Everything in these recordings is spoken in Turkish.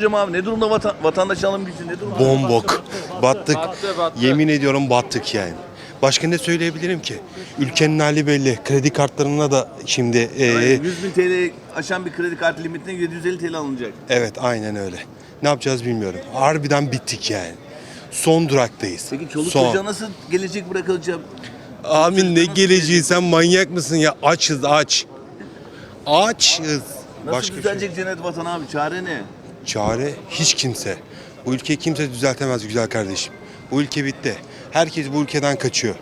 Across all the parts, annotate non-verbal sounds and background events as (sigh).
Hocam abi ne durumda vatan, vatandaş alım gücü ne durumda? Bombok. Battık. Yemin ediyorum battık yani. Başka ne söyleyebilirim ki? Ülkenin hali belli. Kredi kartlarına da şimdi e, Yani 100 bin TL aşan bir kredi kartı limitine 750 TL alınacak. evet aynen öyle. Ne yapacağız bilmiyorum. Harbiden bittik yani. Son duraktayız. Peki çoluk Son. çocuğa nasıl gelecek bırakılacak? Amin ne geleceği sen manyak mısın ya? Açız aç. Açız. Nasıl Başka bir düzelecek cennet vatan abi? Çare ne? Çare hiç kimse. Bu ülkeyi kimse düzeltemez güzel kardeşim. Bu ülke bitti. Herkes bu ülkeden kaçıyor.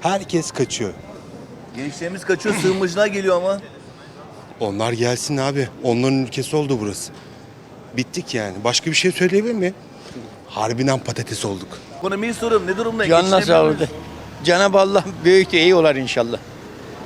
Herkes kaçıyor. Gençlerimiz kaçıyor sığınmacılar geliyor ama. Onlar gelsin abi. Onların ülkesi oldu burası. Bittik yani. Başka bir şey söyleyebilir mi? Harbiden patates olduk. Ekonomiyi soruyorum ne durumda? Canına Geçinebiliyor sağlık. muyuz? Cenab-ı Allah büyük iyi olar inşallah.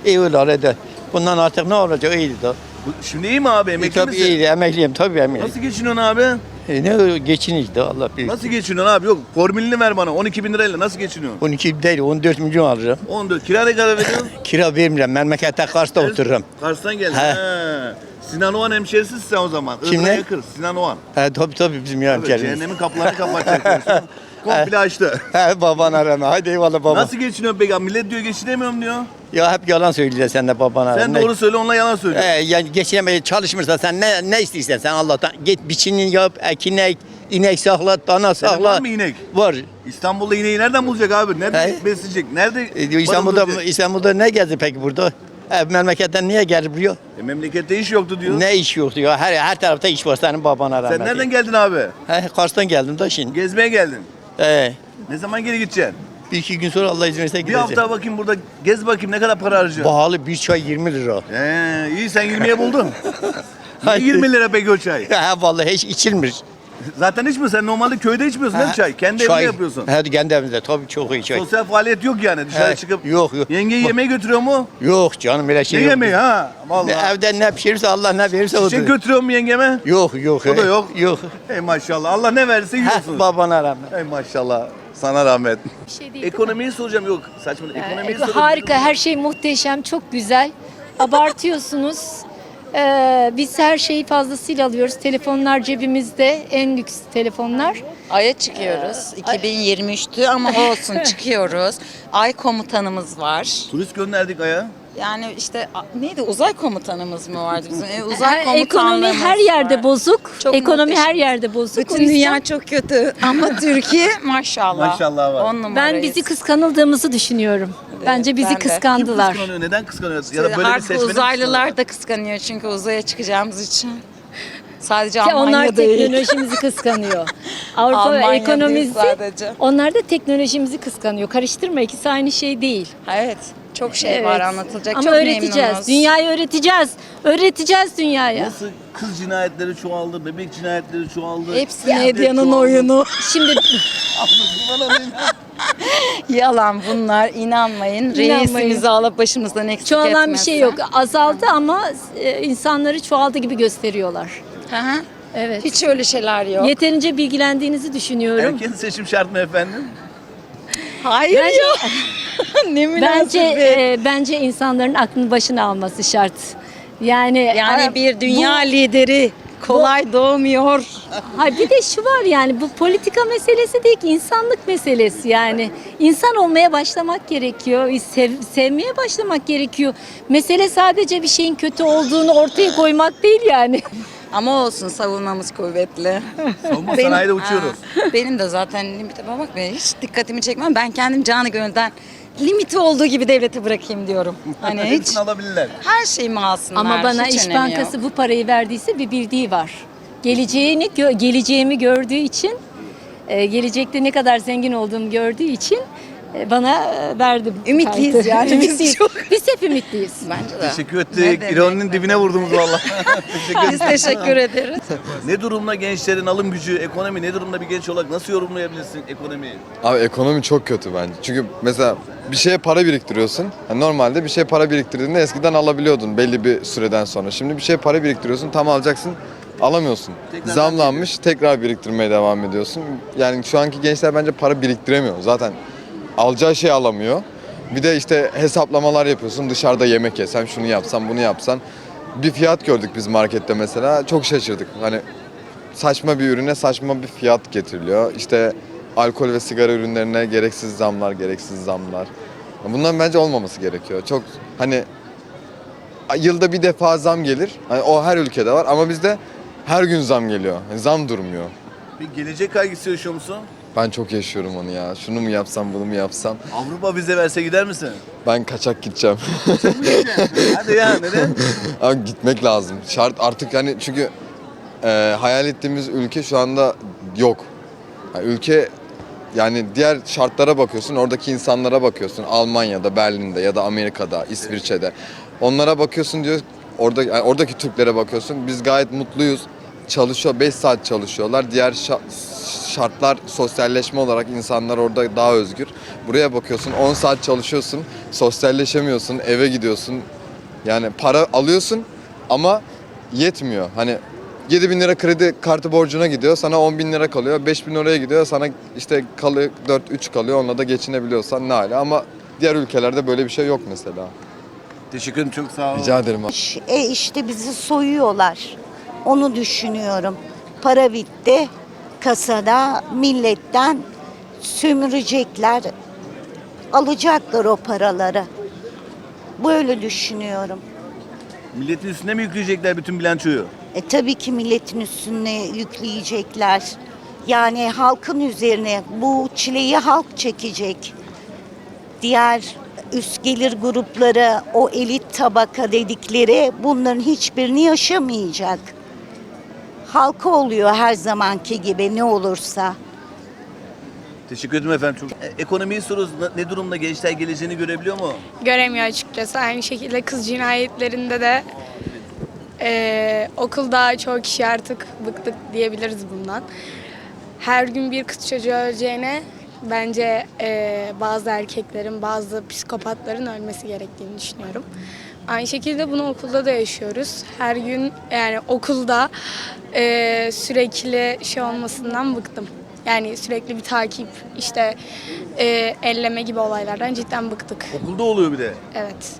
İyi olar hadi. Bundan artık ne olacak iyiydi da. Bu- Şimdi iyi mi abi? E, Emekli tabii misin? iyiydi emekliyim tabii emekliyim. Nasıl geçiniyorsun abi? E, ne geçin işte Allah bilir. Nasıl geçiniyorsun abi? Yok formülünü ver bana. 12 bin lirayla nasıl geçiniyorsun? 12 değil 14 milyon alırım. 14. Kira ne kadar veriyorsun? (laughs) Kira vermirəm. Memlekette Kars'ta otururum. Kars'tan geldin. He. He. Sinan Oğan hemşerisisin sen o zaman. Kim Iğdır'a ne? yakın. Sinan Oğan. He tabii tabii bizim hemşerimiz. cehennemin kapılarını kapatacak. (laughs) Komple açtı. (laughs) He baban arama. Haydi eyvallah baba. Nasıl geçiniyorsun peki? abi? Millet diyor geçinemiyorum diyor. Ya hep yalan söyleyeceksin sen de baban arama. Sen doğru söyle onunla yalan söyle. He, yani geçinemeye çalışmırsan sen ne ne istiyorsan sen Allah'tan git biçinin yap, ekin ek, inek sakla, dana Senin sakla. var mı inek? Var. İstanbul'da ineği nereden bulacak abi? Nerede He? besleyecek? Nerede E, İstanbul'da barındıracak? İstanbul'da ne gezdi peki burada? E, memleketten niye geldi buraya? E, memlekette iş yoktu diyor. Ne iş yoktu ya? Her her tarafta iş var senin babana rağmen. Sen nereden geldin abi? He, Kars'tan geldim da şimdi. Gezmeye geldin. He, Ne zaman geri gideceksin? bir iki gün sonra Allah izin verirse Bir gideceğim. hafta bakayım burada gez bakayım ne kadar para harcayacaksın. Pahalı bir çay 20 lira. He, iyi sen 20'ye buldun. (laughs) Hayır. 20 lira peki o çay. (laughs) He vallahi hiç içilmiş. Zaten içmiyorsun. Sen normalde köyde içmiyorsun değil mi çay? Kendi evinde yapıyorsun. He kendi evimde tabii çok iyi çay. Sosyal faaliyet yok yani dışarı He, çıkıp. yok, yok. Yengeyi yemeğe götürüyor mu? Yok canım öyle şey Ne yok. yemeği ha? Ne, Vallahi. evden ne pişirirse Allah ne verirse odur. Çiçek götürüyor mu yengeme? Yok yok. O da yok. (laughs) Yok. Ey maşallah. Allah ne verirse Heh, yiyorsunuz. babana rağmen. Ey maşallah. Sana rahmet. Bir şey değil. Ekonomiyi soracağım yok. Saçma. Ekonomiyi Ee, soracağım. harika, her şey muhteşem, çok güzel. Abartıyorsunuz. Ee, biz her şeyi fazlasıyla alıyoruz. Telefonlar cebimizde, en lüks telefonlar. Ay'a çıkıyoruz. 2023'tü ama (laughs) olsun çıkıyoruz. Ay komutanımız var. Turist gönderdik aya. Yani işte a- neydi uzay komutanımız mı vardı bizim? E, uzay Her, ekonomi komutanlığımız her yerde var. bozuk. Çok ekonomi muhteşem. her yerde bozuk. O Bütün yüzden dünya çok kötü ama Türkiye (laughs) maşallah. Maşallah var. On ben bizi kıskanıldığımızı düşünüyorum. Bence bizi ben de. Kim kıskandılar. kıskanıyor? Neden kıskanıyor? Ya da böyle bir Artık seçmeni mi uzaylılar da kıskanıyor çünkü uzaya çıkacağımız için. Sadece Ki Almanya onlar değil. teknolojimizi kıskanıyor. (laughs) Avrupa Almanya değil ekonomisi sadece. onlar da teknolojimizi kıskanıyor. Karıştırma ikisi aynı şey değil. Evet. Çok şey Evet. var anlatılacak. Ama çok öğreteceğiz. memnunuz. Dünyayı öğreteceğiz. Öğreteceğiz dünyaya. Nasıl kız cinayetleri çoğaldı, bebek cinayetleri çoğaldı. Hepsi şiddet medyanın çoğaldı. oyunu. Şimdi (laughs) Yalan bunlar inanmayın. İnanmayın. Reisimizi alıp başımızdan eksik çoğalan bir şey yok. Azaldı ama e, insanları çoğaldı gibi gösteriyorlar. Hı hı. Evet. Hiç öyle şeyler yok. Yeterince bilgilendiğinizi düşünüyorum. Erken seçim şart mı efendim? Hayır Bence- ya. (laughs) ne Bence e, bence insanların aklını başına alması şart. Yani yani a- bir dünya bu- lideri kolay doğmuyor. Hayır bir de şu var yani bu politika meselesi değil ki insanlık meselesi yani. insan olmaya başlamak gerekiyor. sev- sevmeye başlamak gerekiyor. Mesele sadece bir şeyin kötü olduğunu ortaya koymak değil yani. (laughs) Ama olsun savunmamız kuvvetli. Savunma Benim- sanayide uçuyoruz. Aa, benim de zaten limite bak be hiç dikkatimi çekmem. Ben kendim canı gönülden limiti olduğu gibi devlete bırakayım diyorum. Hani hiç Hepsini alabilirler. her şeyimi alsınlar. Ama bana hiç İş önemi Bankası yok. bu parayı verdiyse bir bildiği var. Geleceğini gö- geleceğimi gördüğü için e, gelecekte ne kadar zengin olduğumu gördüğü için bana e, verdi. bu Ümitliyiz kartı. yani biz (laughs) Ümitliyiz. çok. Biz hep ümitliyiz. Bence de. Teşekkür ettik. İroninin ne dibine vurdunuz valla. (laughs) Biz teşekkür ederiz. (laughs) Ne durumda gençlerin alım gücü, ekonomi ne durumda bir genç olarak nasıl yorumlayabilirsin ekonomiyi? Abi ekonomi çok kötü bence. Çünkü mesela bir şeye para biriktiriyorsun. Yani normalde bir şeye para biriktirdiğinde eskiden alabiliyordun belli bir süreden sonra. Şimdi bir şeye para biriktiriyorsun tam alacaksın alamıyorsun. Tekrar Zamlanmış tekrar biriktirmeye devam ediyorsun. Yani şu anki gençler bence para biriktiremiyor. Zaten alacağı şey alamıyor. Bir de işte hesaplamalar yapıyorsun. Dışarıda yemek yesem, şunu yapsam, bunu yapsan. Bir fiyat gördük biz markette mesela. Çok şaşırdık. Hani saçma bir ürüne saçma bir fiyat getiriliyor. İşte alkol ve sigara ürünlerine gereksiz zamlar, gereksiz zamlar. Bundan bence olmaması gerekiyor. Çok hani yılda bir defa zam gelir. Hani o her ülkede var ama bizde her gün zam geliyor. Yani zam durmuyor. Bir gelecek kaygısı yaşıyor musun? Ben çok yaşıyorum onu ya. Şunu mu yapsam, bunu mu yapsam? Avrupa vize verse gider misin? Ben kaçak gideceğim. Hadi ya neden? (laughs) Ama gitmek lazım. Şart artık yani çünkü e, hayal ettiğimiz ülke şu anda yok. Yani ülke yani diğer şartlara bakıyorsun, oradaki insanlara bakıyorsun. Almanya'da, Berlin'de ya da Amerika'da, İsviçre'de. Onlara bakıyorsun diyor, orada yani oradaki Türklere bakıyorsun. Biz gayet mutluyuz. Çalışıyor, 5 saat çalışıyorlar. Diğer şa- şartlar sosyalleşme olarak insanlar orada daha özgür. Buraya bakıyorsun 10 saat çalışıyorsun, sosyalleşemiyorsun, eve gidiyorsun. Yani para alıyorsun ama yetmiyor. Hani 7 bin lira kredi kartı borcuna gidiyor. Sana 10 bin lira kalıyor. 5 bin oraya gidiyor. Sana işte kalıyor 4-3 kalıyor. Onunla da geçinebiliyorsan ne hala. Ama diğer ülkelerde böyle bir şey yok mesela. Teşekkür ederim çok sağ ol. Rica ederim. E işte bizi soyuyorlar. Onu düşünüyorum. Para bitti. Kasada milletten sömürecekler. Alacaklar o paraları. Böyle düşünüyorum. Milletin üstüne mi yükleyecekler bütün bilançoyu? E tabii ki milletin üstüne yükleyecekler. Yani halkın üzerine bu çileyi halk çekecek. Diğer üst gelir grupları, o elit tabaka dedikleri bunların hiçbirini yaşamayacak. Halka oluyor her zamanki gibi ne olursa. Teşekkür ederim efendim. Çok... E, ekonomiyi soruyoruz. Ne- Ne durumda gençler geleceğini görebiliyor mu? göremiyor açıkçası. Aynı şekilde kız cinayetlerinde de eee, okulda çoğu kişi artık bıktık diyebiliriz bundan. Her gün bir kız çocuğu öleceğine bence eee, bazı erkeklerin, bazı psikopatların ölmesi gerektiğini düşünüyorum. Aynı şekilde bunu okulda da yaşıyoruz. Her gün yani okulda eee, sürekli şey olmasından bıktım. Yani sürekli bir takip, işte eee, elleme gibi olaylardan cidden bıktık. Okulda oluyor bir de. Evet.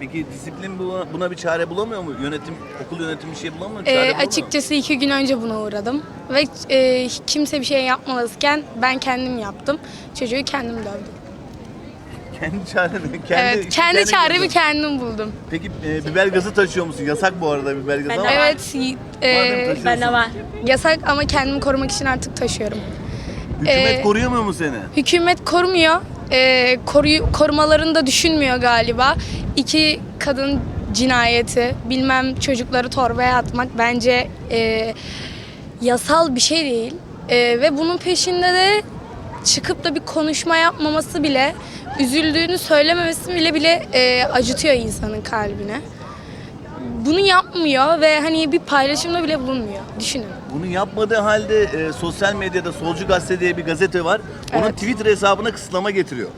Peki disiplin buna, buna bir çare bulamıyor mu? Yönetim, okul yönetimi bir şey bulamıyor mu? Ee, Çare bulamıyor mu? açıkçası iki gün önce buna uğradım. Ve e, kimse bir şey yapmazken ben kendim yaptım. Çocuğu kendim dövdüm. Kendi çareni. Kendi, evet, kendi çaremi gözün. kendim buldum. Peki e, biber gazı taşıyor musun? Yasak bu arada biber gazı ama. Evet, y- e, taşıyorsun, var. Yasak ama kendimi korumak için artık taşıyorum. Hükümet Ee, koruyamıyor mu seni? Hükümet korumuyor. E, koruyu, korumalarını da düşünmüyor galiba. İki kadın cinayeti, bilmem çocukları torbaya atmak bence e, yasal bir şey değil. E, ve bunun peşinde de çıkıp da bir konuşma yapmaması bile, üzüldüğünü söylememesi bile bile e, acıtıyor insanın kalbine. Bunu yapmıyor ve hani bir paylaşımda bile bulunmuyor. Düşünün. Bunu yapmadığı halde e, sosyal medyada Solcu Gazete diye bir gazete var. Onun Evet. Twitter hesabına kısıtlama getiriyor.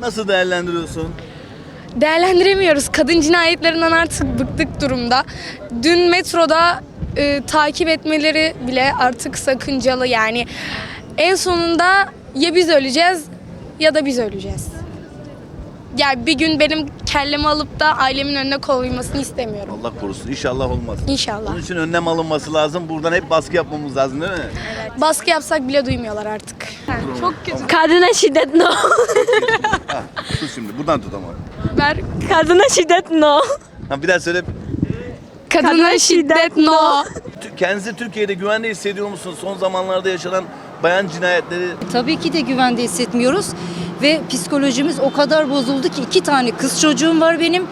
Nasıl değerlendiriyorsun? değerlendiremiyoruz. Kadın cinayetlerinden artık bıktık durumda. Dün metroda e, takip etmeleri bile artık sakıncalı yani. En sonunda ya biz öleceğiz ya da biz öleceğiz. Yani bir gün benim kellemi alıp da ailemin önüne koymasını istemiyorum. Allah korusun. İnşallah olmaz. İnşallah. Bunun için önlem alınması lazım. Buradan hep baskı yapmamız lazım değil mi? Baskı yapsak bile duymuyorlar artık. Çok kötü. Kadına şiddet no. (laughs) Ha, tut şimdi. Buradan tut ama. Ver. Kadına şiddet no. Ha, bir daha söyle. Kadına şiddet no. Tü- Kendinizi Türkiye'de güvende hissediyor musunuz? Son zamanlarda yaşanan bayan cinayetleri. Tabii ki de güvende hissetmiyoruz ve psikolojimiz o kadar bozuldu ki iki tane kız çocuğum var benim.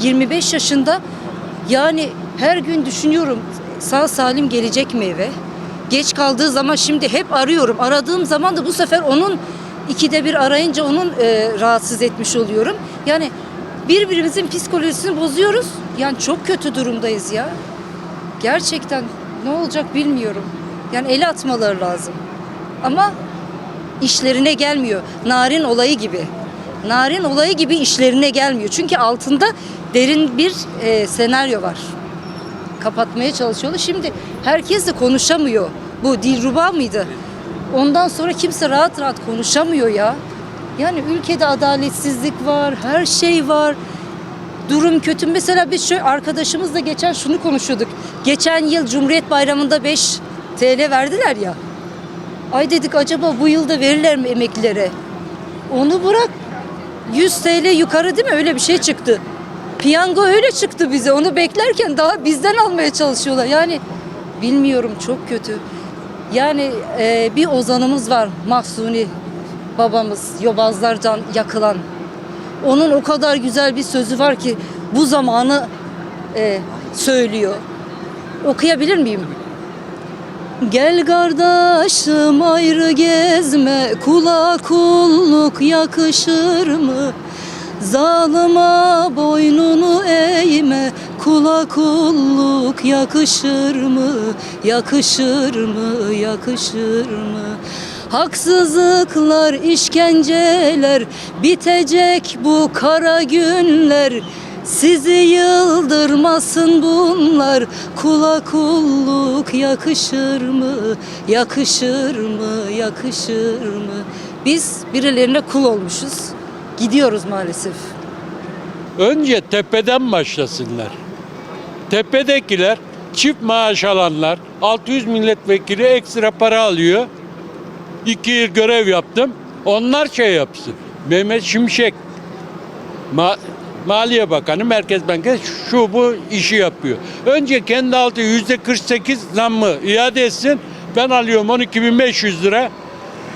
25 yaşında. Yani her gün düşünüyorum sağ salim gelecek mi eve? Geç kaldığı zaman şimdi hep arıyorum. Aradığım zaman da bu sefer onun ikide bir arayınca onun e, rahatsız etmiş oluyorum. Yani birbirimizin psikolojisini bozuyoruz. Yani çok kötü durumdayız ya. Gerçekten ne olacak bilmiyorum yani el atmaları lazım ama işlerine gelmiyor. Narin olayı gibi. Narin olayı gibi işlerine gelmiyor. Çünkü altında derin bir e, senaryo var. Kapatmaya çalışıyorlar. Şimdi herkes de konuşamıyor. Bu Dilruba mıydı? Ondan sonra kimse rahat rahat konuşamıyor ya. Yani ülkede adaletsizlik var, her şey var. Durum kötü. Mesela biz şöyle arkadaşımızla geçen şunu konuşuyorduk. Geçen yıl Cumhuriyet Bayramı'nda 5 TL verdiler ya. Ay dedik acaba bu yılda verirler mi emeklilere? Onu bırak. 100 TL yukarı değil mi? Öyle bir şey çıktı. Piyango öyle çıktı bize. Onu beklerken daha bizden almaya çalışıyorlar. Yani bilmiyorum çok kötü. Yani e, bir ozanımız var Mahsuni babamız Yobazlarcan yakılan. Onun o kadar güzel bir sözü var ki bu zamanı e, söylüyor. Okuyabilir miyim? Gel kardeşim ayrı gezme kula kulluk yakışır mı? Zalıma boynunu eğme kula kulluk yakışır mı? Yakışır mı? Yakışır mı? Haksızlıklar, işkenceler bitecek bu kara günler. Sizi yıldırmasın bunlar Kula kulluk yakışır mı? Yakışır mı? Yakışır mı? Biz birilerine kul olmuşuz. Gidiyoruz maalesef. Önce tepeden başlasınlar. Tepedekiler çift maaş alanlar 600 milletvekili ekstra para alıyor. İki yıl görev yaptım. Onlar şey yapsın. Mehmet Şimşek Ma- Maliye Bakanı, Merkez Bankası şu bu işi yapıyor. Önce kendi altı yüzde 48 zammı iade etsin. Ben alıyorum 12.500 lira.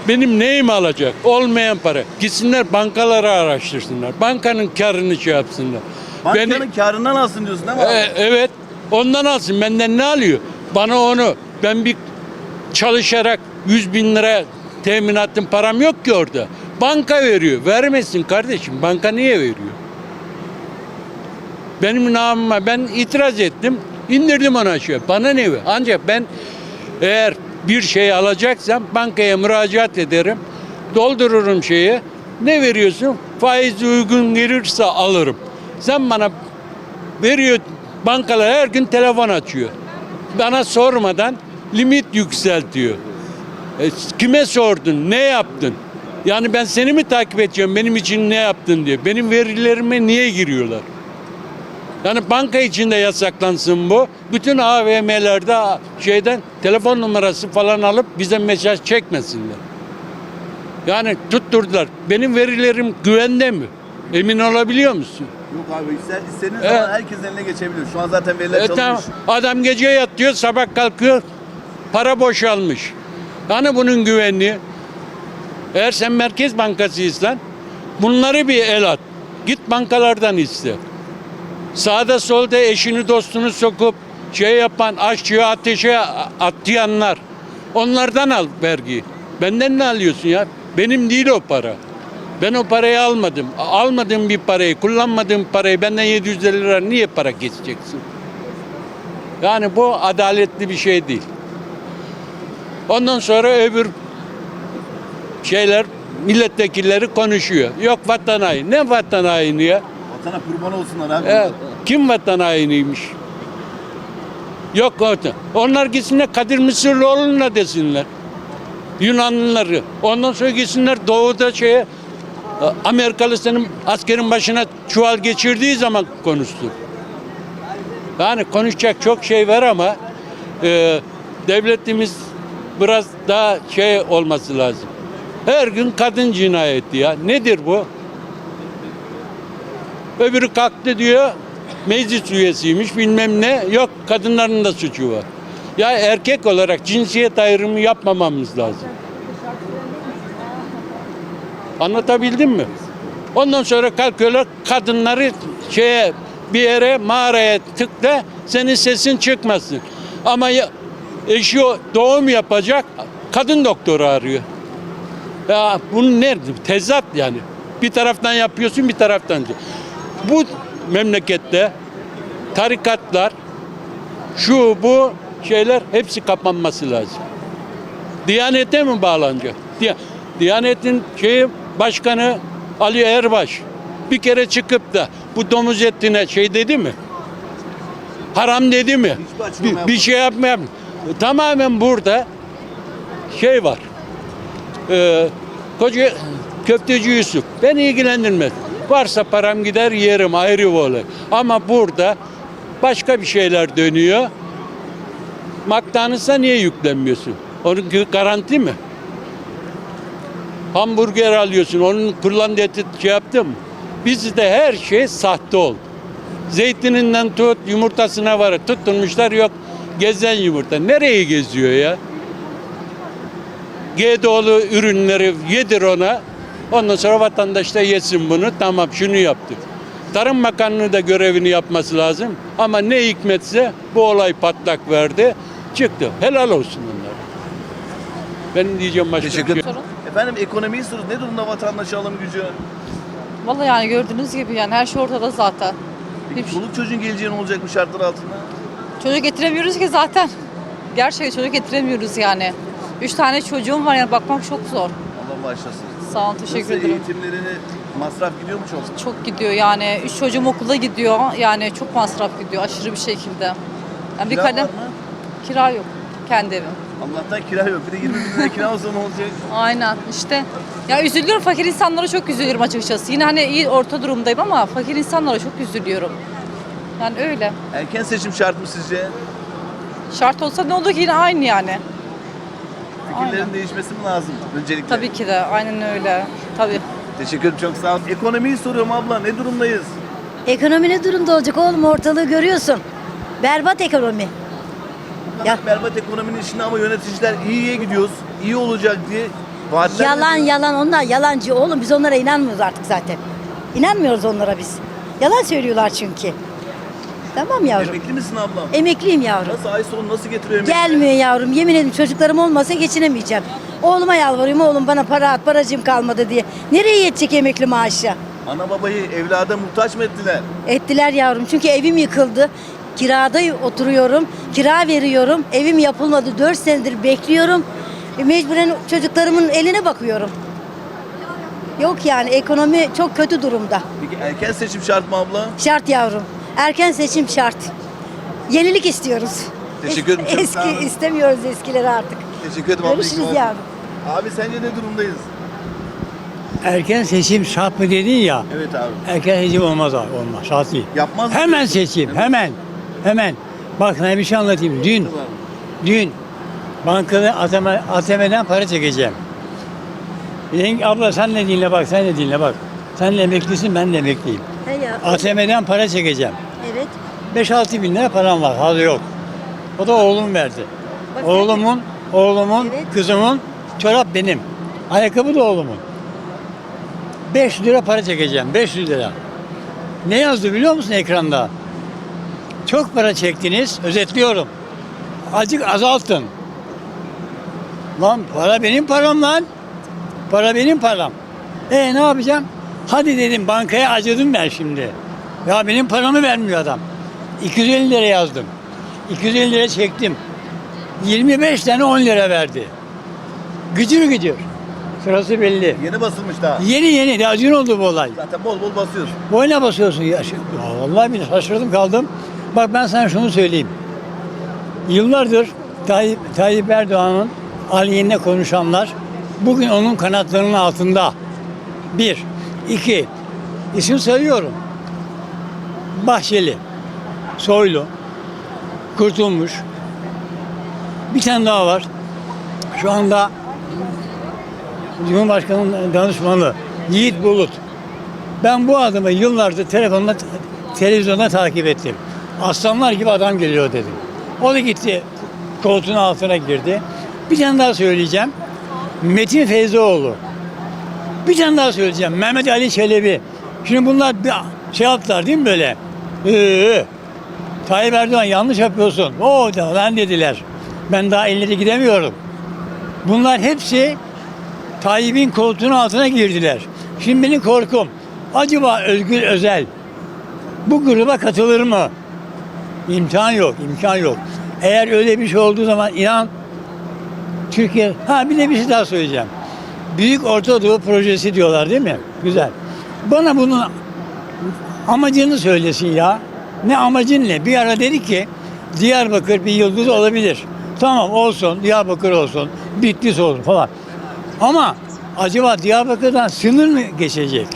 Benim neyim alacak? Olmayan para. Gitsinler bankaları araştırsınlar. Bankanın karını şey yapsınlar. Bankanın Beni- karından alsın diyorsun değil mi? e, evet. Ondan alsın. Benden ne alıyor? Bana onu ben bir çalışarak 100 bin lira teminatın param yok ki orada. Banka veriyor. Vermesin kardeşim. Banka niye veriyor? Benim namıma ben itiraz ettim. indirdim onu aşağı. Bana ne? Ancak ben eğer bir şey alacaksam bankaya müracaat ederim. Doldururum şeyi. Ne veriyorsun? Faiz uygun gelirse alırım. Sen bana veriyor bankalar her gün telefon açıyor. Bana sormadan limit yükseltiyor. E, kime sordun? Ne yaptın? Yani ben seni mi takip edeceğim? Benim için ne yaptın diye. Benim verilerime niye giriyorlar? Yani banka içinde yasaklansın bu. Bütün AVM'lerde şeyden telefon numarası falan alıp bize mesaj çekmesinler. Yani tutturdular. Benim verilerim güvende mi? Emin olabiliyor musun? Yok abi ister, istediğin Evet. zaman herkesin eline geçebilir. Şu an zaten veriler E çalınmış. tamam. Adam gece yatıyor, sabah kalkıyor, para boşalmış. Yani bunun güvenliği. Eğer sen Merkez Bankasıysan bunları bir el at. Git bankalardan iste. Sağda solda eşini dostunu sokup şey yapan, aşçıya ateşe atlayanlar. Onlardan al vergiyi. Benden ne alıyorsun ya? Benim değil o para. Ben o parayı almadım. Almadığım bir parayı, kullanmadığım parayı benden 750 lira niye para keseceksin? Yani bu adaletli bir şey değil. Ondan sonra öbür şeyler milletvekilleri konuşuyor. Yok vatan. Ne vatan haini ya? Vatana kurban olsunlar abi. E, kim vatan hainiymiş? Yok vatan. Onlar gitsinler Kadir Mısırlıoğlu'na desinler. Yunanlıları. Ondan sonra gitsinler doğuda şeye Amerikalı senin askerin başına çuval geçirdiği zaman konuşsun. Yani konuşacak çok şey var ama e, devletimiz biraz daha şey olması lazım. Her gün kadın cinayeti ya. Nedir bu? Öbürü kalktı diyor meclis üyesiymiş bilmem ne. Yok kadınların da suçu var. Ya erkek olarak cinsiyet ayrımı yapmamamız lazım. Anlatabildim mi? Ondan sonra kalkıyorlar kadınları şeye bir yere mağaraya tıkla senin sesin çıkmasın. Ama ya, eşi doğum yapacak kadın doktoru arıyor. Ya bunun nerede? Tezat yani. Bir taraftan yapıyorsun bir taraftan. Bu memlekette tarikatlar şu bu şeyler hepsi kapanması lazım. Diyanete mi bağlanacak? Diya- Diyanetin şeyi başkanı Ali Erbaş bir kere çıkıp da bu domuz etine şey dedi mi? Haram dedi mi? Bir, bir şey yapmıyor. Tamamen burada şey var. Ee, koca köfteci Yusuf. Beni ilgilendirmez. Varsa param gider yerim ayrı olay. Ama burada başka bir şeyler dönüyor. McDonald's'a niye yüklenmiyorsun? Onun garanti mi? Hamburger alıyorsun, onun kullandığı eti şey yaptın mı? Bizde her şey sahte oldu. Zeytininden tut, yumurtasına var. Tutturmuşlar yok. Gezen yumurta. Nereye geziyor ya? GDO'lu ürünleri yedir ona. Ondan sonra vatandaş da yesin bunu. Tamam şunu yaptık. Tarım Bakanlığı da görevini yapması lazım. Ama ne hikmetse bu olay patlak verdi. Çıktı. Helal olsun onlara. Benim diyeceğim başka bir Teşekkür şey. ederim. Efendim ekonomiyi soruyoruz. Ne durumda vatandaş alım gücü? Vallahi yani gördüğünüz gibi yani her şey ortada zaten. Peki çoluk çocuğun geleceği ne olacak bu şartlar altında? Çocuk getiremiyoruz ki zaten. Gerçekten çocuk getiremiyoruz yani. Üç tane çocuğum var yani bakmak çok zor. Allah bağışlasın. Sağ olun teşekkür Nasıl ederim. eğitimlerini masraf gidiyor mu çok? Çok gidiyor yani. Üç çocuğum okula gidiyor. Yani çok masraf gidiyor aşırı bir şekilde. Yani bir Kira kadem var mı? kira yok. Kendi evim. Allah'tan kira yok. Bir de 20 bin lira kira olsa ne olacak? (laughs) Aynen işte. Ya üzülüyorum fakir insanlara çok üzülüyorum açıkçası. Yine hani iyi orta durumdayım ama fakir insanlara çok üzülüyorum. Yani öyle. Erken seçim şart mı sizce? Şart olsa ne olur ki yine aynı yani. Fikirlerin değişmesi mi lazım öncelikle? Tabii ki de aynen öyle. Tabii. Teşekkür ederim çok sağ olun. Ekonomiyi soruyorum abla ne durumdayız? Ekonomi ne durumda olacak oğlum ortalığı görüyorsun. Berbat ekonomi. Ya. Berbat ekonominin içinde ama yöneticiler iyiye gidiyoruz, iyi olacak diye vaatler Yalan veriyor. yalan onlar yalancı oğlum biz onlara inanmıyoruz artık zaten. İnanmıyoruz onlara biz. Yalan söylüyorlar çünkü. Tamam yavrum. Emekli misin ablam? Emekliyim yavrum. Nasıl ay sonu nasıl getiriyor emekli? Gelmiyor yavrum. Yemin ederim çocuklarım olmasa geçinemeyeceğim. Oğluma yalvarıyorum oğlum bana para at paracığım kalmadı diye. Nereye yetecek emekli maaşı? Ana babayı evlada muhtaç mı ettiler? Ettiler yavrum çünkü evim yıkıldı. Kirada oturuyorum. Kira veriyorum. Evim yapılmadı. 4 senedir bekliyorum. E, Mecburen çocuklarımın eline bakıyorum. Yok yani ekonomi çok kötü durumda. Peki erken seçim şart mı abla? Şart yavrum. Erken seçim şart. Yenilik istiyoruz. Teşekkür ederim, çok Eski olun. istemiyoruz eskileri artık. Teşekkür ederim abla. Görüşürüz İyi ki yavrum. varsın. Abi sence ne durumdayız? Erken seçim şart mı dedin ya. Evet abi. Erken seçim olmaz abi, olmaz. Şart değil. Yapmaz mı Hemen diyorsun? seçim, hemen. Hemen. Bak sana bir şey anlatayım. Dün, dün bankada ATM, ATM'den para çekeceğim. Yenge, abla sen ne dinle bak, sen ne dinle bak. Sen de emeklisin, ben de emekliyim. He ya. ATM'den para çekeceğim. Evet. 5-6 bin lira param var, fazla yok. O da oğlum verdi. Bak Oğlumun, oğlumun, Evet. kızımın çorap benim. Ayakkabı da oğlumun. 5 lira para çekeceğim, 500 lira. Ne yazdı biliyor musun ekranda? Çok para çektiniz, özetliyorum. Azıcık azaltın. Lan para benim param lan. Para benim param. E ne yapacağım? Hadi dedim bankaya acıdım ben şimdi. Ya benim paramı vermiyor adam. 250 lira yazdım. 250 lira çektim. 25 tane 10 lira verdi. Gücür gidiyor. Sırası belli. Yeni basılmış daha. Yeni yeni daha dün oldu bu olay. Zaten bol bol basıyorsun. Boyuna basıyorsun ya. Ya vallahi bir şaşırdım kaldım. Bak ben sana şunu söyleyeyim. Yıllardır Tayyip, Tayyip Erdoğan'ın aleyhine konuşanlar bugün onun kanatlarının altında. Bir. İki. isim sayıyorum. Bahçeli, Soylu, Kurtulmuş. Bir tane daha var. Şu anda Cumhurbaşkanı'nın danışmanı Yiğit Bulut. Ben bu adamı yıllardır telefonda, televizyonda takip ettim. Aslanlar gibi adam geliyor dedim. O da gitti koltuğun altına girdi. Bir tane daha söyleyeceğim. Metin Feyzoğlu. Bir tane daha söyleyeceğim. Mehmet Ali Çelebi. Şimdi bunlar bir şey yaptılar değil mi böyle? Ee, Tayyip Erdoğan yanlış yapıyorsun. O da lan dediler. Ben daha ileri gidemiyorum. Bunlar hepsi Tayyip'in koltuğunun altına girdiler. Şimdi benim korkum acaba Özgür Özel bu gruba katılır mı? İmkan yok, imkan yok. Eğer öyle bir şey olduğu zaman inan Türkiye... Ha bir de bir şey daha söyleyeceğim. Büyük Orta Doğu Projesi diyorlar değil mi? Güzel. Bana bunun amacını söylesin ya. Ne amacın ne? Bir ara dedi ki Diyarbakır bir yıldız olabilir. Tamam olsun, Diyarbakır olsun, Bitlis olsun falan. Ama acaba Diyarbakır'dan sınır mı geçecek?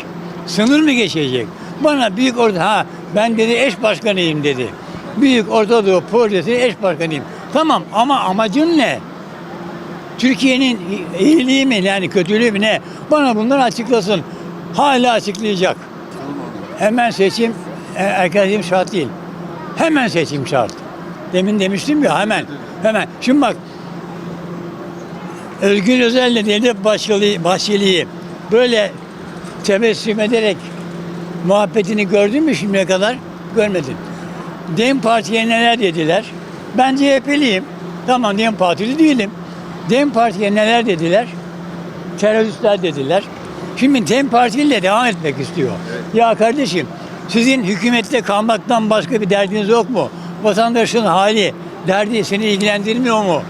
Sınır mı geçecek? Bana büyük orta ha ben dedi eş başkanıyım dedi. Büyük Orta Doğu Projesi eş başkanıyım. Tamam ama amacın ne? Türkiye'nin iyiliği mi yani kötülüğü mü ne? Bana bunları açıklasın. Hala açıklayacak. Hemen seçim e, erken şart değil. Hemen seçim şart. Demin demiştim ya hemen. Hemen. Şimdi bak Özgür Özel'le Devlet Bahçeli, Bahçeli'yi böyle tebessüm ederek muhabbetini gördün mü şimdiye kadar? Görmedin. Dem Parti'ye neler dediler? Ben CHP'liyim. Tamam Dem Partili değilim. Dem Parti'ye neler dediler? Teröristler dediler. Şimdi Dem Parti ile devam etmek istiyor. Ya kardeşim sizin hükümette kalmaktan başka bir derdiniz yok mu? Vatandaşın hali, derdi seni ilgilendirmiyor mu?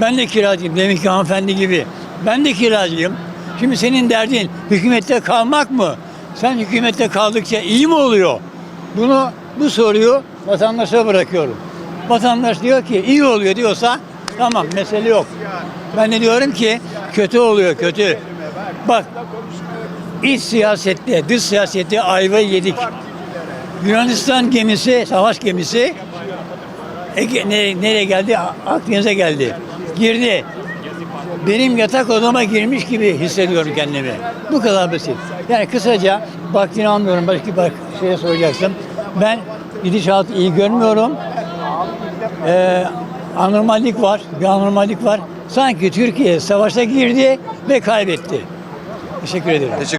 Ben de kiracıyım demek ki hanımefendi gibi. Ben de kiracıyım. Şimdi senin derdin hükümette kalmak mı? Sen hükümette kaldıkça iyi mi oluyor? Bunu bu soruyu vatandaşa bırakıyorum. Vatandaş diyor ki iyi oluyor diyorsa tamam mesele yok. Ben de diyorum ki kötü oluyor kötü. Bak iç siyasette, dış siyasette ayva yedik. Yunanistan gemisi, savaş gemisi Ege, nereye, geldi? Akdeniz'e geldi. Girdi. Benim yatak odama girmiş gibi hissediyorum kendimi. Bu kadar basit. Yani kısaca vaktini almıyorum. Başka bak şeye soracaksın. Ben gidişatı iyi görmüyorum. Ee, anormallik var. Bir anormallik var. Sanki Türkiye savaşa girdi ve kaybetti. Teşekkür ederim.